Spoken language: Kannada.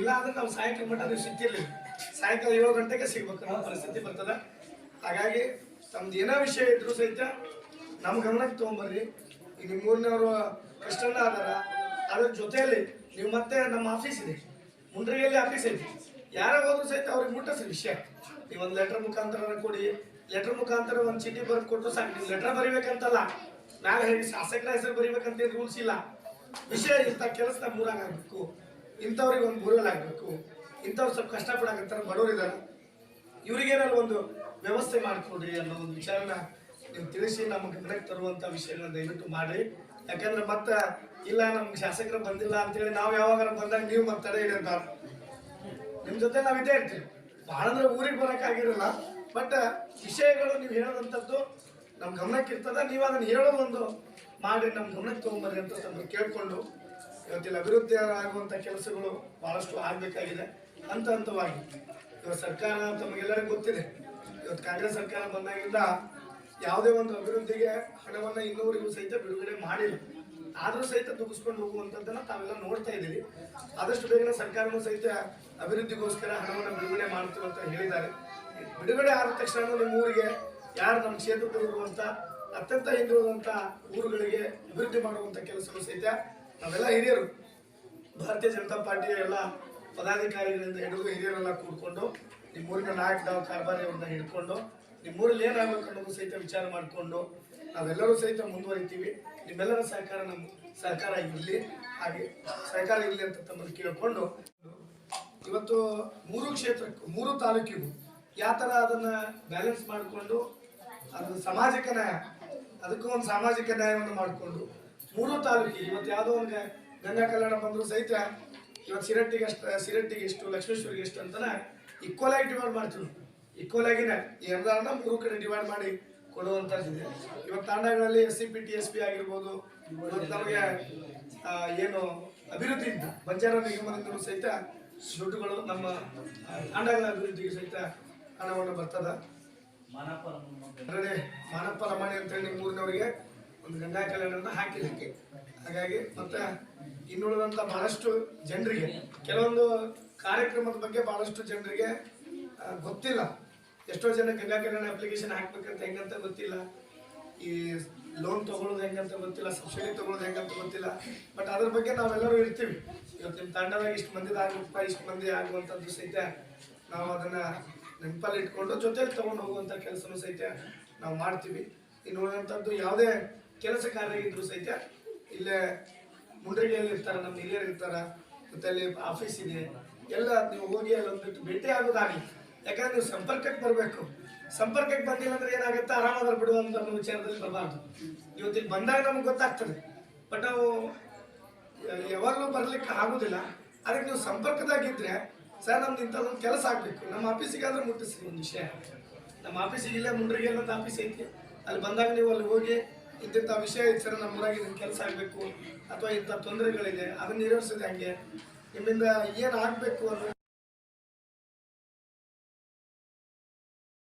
ಇಲ್ಲ ಅಂದ್ರೆ ನಾವು ಸಾಯಂಕಾಲ ಮಟ್ಟ ನೀವು ಸಿಕ್ಕಿರ್ಲಿಲ್ಲ. ಸಾಯಂಕಾಲ ಏಳು ಗಂಟೆಗೆ ಸಿಗ್ಬೇಕು ಅನ್ನೋ ಪರಿಸ್ಥಿತಿ ಬರ್ತದ. ಹಾಗಾಗಿ ತಮ್ದು ಏನೋ ವಿಷಯ ಇದ್ರು ಸಹಿತ ನಮ್ಮ ಗಮನಕ್ಕೆ ತಗೊಂಬರ್ರಿ. ಈಗ ನಿಮ್ಮ ಊರಿನವರು ಕಷ್ಟನ ಅದರ ಅದ್ರ ಜೊತೆಯಲ್ಲಿ ನೀವು ಮತ್ತೆ ನಮ್ಮ ಆಫೀಸ್ ಇದೆ. ಮುಂಡ್ರಿಗೆಯಲ್ಲಿ ಆಫೀಸ್ ಐತಿ ಯಾರ ಹೋದ್ರು ಸಹಿತ ಅವ್ರಿಗೆ ಮುಟ್ಟಿಸ್ರಿ ವಿಷಯ. ನೀವು ಒಂದು ಲೆಟರ್ ಮುಖಾಂತರ ಕೊಡಿ. ಲೆಟರ್ ಮುಖಾಂತರ ಒಂದು ಚೀಟಿ ಬರೆದು ಕೊಟ್ಟು ಸಾಕು. ನೀವು ಲೆಟರ್ ಬರಿಬೇಕಂತಲ್ಲ. ನಾವು ಹೇಳಿ ಶಾಸಕರ ಹೆಸರು ಬರಿಬೇಕಂತ ರೂಲ್ಸ್ ಇಲ್ಲ. ವಿಷಯ ಇಂಥ ಕೆಲಸ ಮೂರಾಗಬೇಕು ಇಂಥವ್ರಿಗೆ ಒಂದು ಬೋರ್ವೆಲ್ ಆಗಬೇಕು ಇಂಥವ್ರು ಸ್ವಲ್ಪ ಕಷ್ಟಪಡಕತ್ತಾರ ಬಡವರಿದ್ದಾರೆ. ಇವ್ರಿಗೇನಾದ್ರು ಒಂದು ವ್ಯವಸ್ಥೆ ಮಾಡಿಕೊಡ್ರಿ ಅನ್ನೋ ಒಂದು ವಿಚಾರನ ನೀವು ತಿಳಿಸಿ ನಮ್ಮ ಗಮನಕ್ಕೆ ತರುವಂಥ ವಿಷಯಗಳನ್ನ ದಯವಿಟ್ಟು ಮಾಡಿ ಯಾಕಂದ್ರೆ ಮತ್ತೆ, ಇಲ್ಲ, ನಮ್ಗೆ ಶಾಸಕರು ಬಂದಿಲ್ಲ ಅಂತೇಳಿ ನಾವು ಯಾವಾಗ ಬಂದಾಗ ನೀವು ಮತ್ತೆ ಅಂತ ನಿಮ್ಮ ಜೊತೆ ನಾವು ಇದೇ ಇರ್ತೀವಿ. ಭಾಳ ಅಂದ್ರೆ ಊರಿಗೆ ಬರೋಕ್ಕಾಗಿರಲ್ಲ ಬಟ್ ವಿಷಯಗಳು ನೀವು ಹೇಳೋದಂಥದ್ದು ನಮ್ಮ ಗಮನಕ್ಕೆ ಇರ್ತದ ನೀವು ಅದನ್ನ ಹೇಳೋದೊಂದು ಮಾಡಿ ನಮ್ಮ ಗಮನಕ್ಕೆ ತೊಗೊಂಬರ್ರಿ ಅಂತ ತಮ್ಮನ್ನು ಕೇಳ್ಕೊಂಡು ಇವತ್ತಿನ ಅಭಿವೃದ್ಧಿ ಆಗುವಂತ ಕೆಲಸಗಳು ಬಹಳಷ್ಟು ಆಗಬೇಕಾಗಿದೆ. ಹಂತ ಹಂತವಾಗಿ. ಇವತ್ತು ಸರ್ಕಾರ ತಮಗೆಲ್ಲರಿಗೂ ಗೊತ್ತಿದೆ. ಇವತ್ತು ಕಾಂಗ್ರೆಸ್ ಸರ್ಕಾರ ಬಂದಾಗಿಂದ ಯಾವುದೇ ಒಂದು ಅಭಿವೃದ್ಧಿಗೆ ಹಣವನ್ನು ಇನ್ನೂವರೆಗೂ ಸಹಿತ ಬಿಡುಗಡೆ ಮಾಡಿಲ್ಲ. ಆದರೂ ಸಹಿತ ದುಗ್ಗಿಸ್ಕೊಂಡು ಹೋಗುವಂಥದ್ದನ್ನು ತಾವೆಲ್ಲ ನೋಡ್ತಾ ಇದ್ದೀವಿ ಆದಷ್ಟು ಬೇಗನೆ ಸರ್ಕಾರನೂ ಸಹಿತ ಅಭಿವೃದ್ಧಿಗೋಸ್ಕರ ಹಣವನ್ನು ಬಿಡುಗಡೆ ಮಾಡ್ತೀವಿ ಅಂತ ಹೇಳಿದ್ದಾರೆ. ಬಿಡುಗಡೆ ಆದ ತಕ್ಷಣ ನಿಮ್ಮ ಊರಿಗೆ ಯಾರು ನಮ್ಮ ಕ್ಷೇತ್ರದಲ್ಲಿರುವಂಥ ಅತ್ಯಂತ ಹಿಂದಿರುವಂಥ ಊರುಗಳಿಗೆ ಅಭಿವೃದ್ಧಿ ಮಾಡುವಂತ ಕೆಲಸಗಳು ಸಹಿತ ನಾವೆಲ್ಲ ಹಿರಿಯರು. ಭಾರತೀಯ ಜನತಾ ಪಾರ್ಟಿಯ ಎಲ್ಲ ಪದಾಧಿಕಾರಿಗಳಿಂದ ಹಿಡಿದು ಹಿರಿಯರೆಲ್ಲ ಕೂಡ್ಕೊಂಡು ನಿಮ್ಮೂರಿನ ನಾಯಕ ನಾವು ಕಾರ್ಬಾರಿಯವ್ರನ್ನ ಹಿಡ್ಕೊಂಡು ನಿಮ್ಮೂರಲ್ಲಿ ಏನಾಗಬೇಕು ಅನ್ನೋದು ಸಹಿತ ವಿಚಾರ ಮಾಡಿಕೊಂಡು ನಾವೆಲ್ಲರೂ ಸಹಿತ ಮುಂದುವರಿತೀವಿ. ನಿಮ್ಮೆಲ್ಲರ ಸಹಕಾರ ನಮ್ಮ ಸಹಕಾರ ಇರಲಿ. ಹಾಗೆ ಸಹಕಾರ ಇರಲಿ ಅಂತ ತಮ್ಮನ್ನು ಕೇಳಿಕೊಂಡು ಇವತ್ತು ಮೂರು ಕ್ಷೇತ್ರಕ್ಕೂ, ಮೂರು ತಾಲೂಕಿಗೂ ಯಾವ ಥರ ಅದನ್ನು ಬ್ಯಾಲೆನ್ಸ್ ಮಾಡಿಕೊಂಡು, ಅದು ಸಾಮಾಜಿಕ ನ್ಯಾಯ ಅದಕ್ಕೂ ಒಂದು ಸಾಮಾಜಿಕ ನ್ಯಾಯವನ್ನು ಮಾಡಿಕೊಂಡು ಮೂರು ತಾಲೂಕಿಗೆ ಇವತ್ತು ಯಾವುದೋ ಒಂದು ಗಂಗಾ ಕಲ್ಯಾಣ ಬಂದರೂ ಸಹಿತ ಇವತ್ತು ಸಿರಟ್ಟಿಗೆ ಅಷ್ಟು ಸಿರಟ್ಟಿಗೆ ಎಷ್ಟು ಲಕ್ಷ್ಮೇಶ್ವರಿಗೆ ಎಷ್ಟು ಅಂತನ ಈಕ್ವಲ್ ಆಗಿ ಡಿವೈಡ್ ಮಾಡ್ತೀವಿ ಈಕ್ವಲ್ ಆಗಿನೇ ಈ ಅನುದಾನ ಮೂರು ಕಡೆ ಡಿವೈಡ್ ಮಾಡಿ ಕೊಡುವಂಥದ್ದಿದೆ ಇವತ್ತು ತಾಂಡಗಳಲ್ಲಿ S C P T S P ಆಗಿರ್ಬೋದು ಇವತ್ತು ನಮಗೆ ಏನು ಅಭಿವೃದ್ಧಿ ಇದ್ದು ಬಂಜಾರ ನಿಗಮದಿಂದಲೂ ಸಹಿತ ದುಡ್ಡುಗಳು ನಮ್ಮ ತಾಂಡಗಳ ಅಭಿವೃದ್ಧಿಗೆ ಸಹಿತ ಹಣವನ್ನು ಬರ್ತದ. ಅದರಲ್ಲಿ ಮಾನಪ್ಪ ರಮಾಣಿ ಅಂತೇಳಿ ಹೇಳಿ ಊರಿನವರಿಗೆ ಒಂದು ಗಂಗಾ ಕಲ್ಯಾಣವನ್ನು ಹಾಕಿದ್ದಕ್ಕೆ. ಹಾಗಾಗಿ ಮತ್ತೆ ಇನ್ನುಳಿದಂತ ಬಹಳಷ್ಟು ಜನರಿಗೆ, ಕೆಲವೊಂದು ಕಾರ್ಯಕ್ರಮದ ಬಗ್ಗೆ ಬಹಳಷ್ಟು ಜನರಿಗೆ ಗೊತ್ತಿಲ್ಲ. ಎಷ್ಟೋ ಜನ ಗಂಗಾ ಕಲ್ಯಾಣ ಅಪ್ಲಿಕೇಶನ್ ಹಾಕ್ಬೇಕಂತ ಹೆಂಗಂತ ಗೊತ್ತಿಲ್ಲ. ಈ ಲೋನ್ ತಗೊಳ್ಳೋದು ಹೆಂಗಂತ ಗೊತ್ತಿಲ್ಲ ಸಬ್ಸಿಡಿ ತಗೊಳ್ಳೋದು ಹೆಂಗಂತ ಗೊತ್ತಿಲ್ಲ. ಬಟ್ ಅದ್ರ ಬಗ್ಗೆ ನಾವೆಲ್ಲರೂ ಇರ್ತೀವಿ. ಇವತ್ತು ನಿಮ್ಮ ತಂಡದಾಗ ಇಷ್ಟು ಮಂದಿದ ಆಗುತ್ತಾ ಇಷ್ಟು ಮಂದಿ ಆಗುವಂಥದ್ದು ಸಹಿತ ನಾವು ಅದನ್ನ ನೆನಪಲ್ಲಿ ಇಟ್ಕೊಂಡು ಜೊತೆಲಿ ತಗೊಂಡು ಹೋಗುವಂಥ ಕೆಲಸನೂ ಸಹಿತ ನಾವು ಮಾಡ್ತೀವಿ. ಇನ್ನು ಯಾವುದೇ ಕೆಲಸ ಕಾರ್ಯ ಇದ್ರು ಸಹಿತ ಇಲ್ಲೇ ಮುಂಡ್ರಿಗೆಯಲ್ಲಿ ಇರ್ತಾರೆ, ನಮ್ಮ ಹಿರಿಯರು ಇರ್ತಾರ, ಮತ್ತೆ ಅಲ್ಲಿ ಆಫೀಸ್ ಇದೆ. ಎಲ್ಲ ನೀವು ಹೋಗಿ ಅಲ್ಲಿ ಒಂದಿಟ್ಟು ಭೇಟಿ ಆಗೋದಾಗಲಿ. ಯಾಕಂದ್ರೆ ನೀವು ಸಂಪರ್ಕಕ್ಕೆ ಬರಬೇಕು. ಸಂಪರ್ಕಕ್ಕೆ ಬಂದಿಲ್ಲ ಅಂದ್ರೆ ಏನಾಗುತ್ತೆ? ಆರಾಮಾದ್ರೆ ಬಿಡುವಂತ ಅನ್ನೋ ವಿಚಾರದಲ್ಲಿ ಬರಬಾರ್ದು. ಇವತ್ತಿಗೆ ಬಂದಾಗ ನಮ್ಗೆ ಗೊತ್ತಾಗ್ತದೆ. ಬಟ್ ನಾವು ಯಾವಾಗಲೂ ಬರ್ಲಿಕ್ಕೆ ಆಗುದಿಲ್ಲ. ಅದಕ್ಕೆ ನೀವು ಸಂಪರ್ಕದಾಗಿದ್ರೆ ಸರ್, ನಮ್ದು ಇಂಥದ್ದೊಂದು ಕೆಲಸ ಆಗಬೇಕು. ನಮ್ಮ ಆಫೀಸಿಗೆ ಆದ್ರೆ ಮುಟ್ಟಿಸಿ ಒಂದು ವಿಷಯ. ನಮ್ಮ ಆಫೀಸಿಗೆ ಇಲ್ಲೇ ಮುಂಡ್ರಿಗೆ ಒಂದು ಆಫೀಸ್ ಐತಿ. ಅಲ್ಲಿ ಬಂದಾಗ ನೀವು ಅಲ್ಲಿ ಹೋಗಿ ಇಂತಿಂಥ ವಿಷಯ ಸರ್ ನಮ್ಮ ಊರಾಗ ಇದನ್ನ ಕೆಲಸ ಆಗಬೇಕು ಅಥವಾ ಇಂಥ ತೊಂದರೆಗಳಿದೆ, ಅದನ್ನು ನಿರ್ವಹಿಸೋದು ಹಂಗೆ. ನಿಮ್ಮಿಂದ ಏನು ಆಗಬೇಕು ಅನ್ನೋ